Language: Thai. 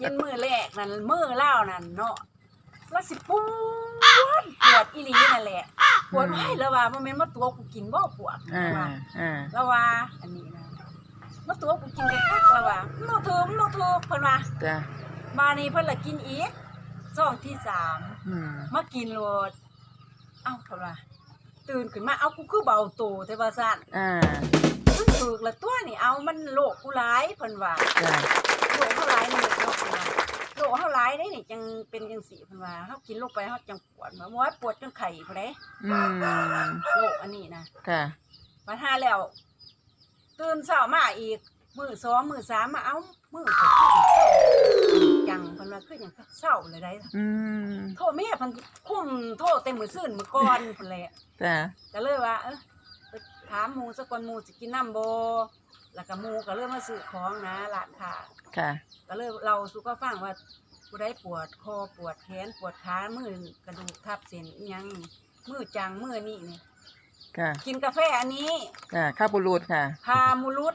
กินมือแรกนั่นมือเล่านั่นเนาะแล้วสิปวดปวดอีหลีนั่นแหละปวดไว้แล้วว่าบ่แม่นมาตัวกูกินบ่ปวดอ่าว่าอ่าแล้วว่าอันนี้นะมาตัวกูกินได้คักแล้วว่าโนถูกโนถูกเพิ่นว่าจ้ะมานี่เพิ่นละกินอีกซองที่สามอืมมากินโลดเอ้าเพิ่นว่าตื่นขึ้นมาเอ้ากูคือเบาโตแต่ว่าซั่นอ่า มันถูกละตัวนี่ เอามันโลกกูหลายเพิ่นว่าจ้ะโลกเฮาหลายนี่เนาะเพิ่นว่าโลกเฮาหลายได้นี่จังเป็นจังซี่เพิ่นว่าเฮากินลงไปเฮาจังปวดมาบ่ว่าปวดจนไข้พุ่นเด้อืมโลกอันนี้นะค่ะมาหาแล้วตื่นเช้ามาอีกมื้อสองมื้อสามมาเอ้ามื้อก็คือจังเพิ่นว่าคือหยังก็เช้าเลยได้อืมโทรแม่เพิ่นคุ้มโทรเต็มมื้อซื่นมื้อก่อนพุ่นแหละจ้ะก็เลยว่าเออไปถามหมูสักคนหมูจะกินน้ำโบ แล้วก็หมูก็เริ่มมาซื้อของนะร้านค้าค่ะ ก็เลยเราสุก็ฟังว่าผู้ใดปวดคอปวดแขนปวดขามือกระดูกทับเส้นอิหยังมือจังมือนี่นี่ค่ะ กินกาแฟอันนี้ค่ะข้าวบุรุษค่ะ พามูรุด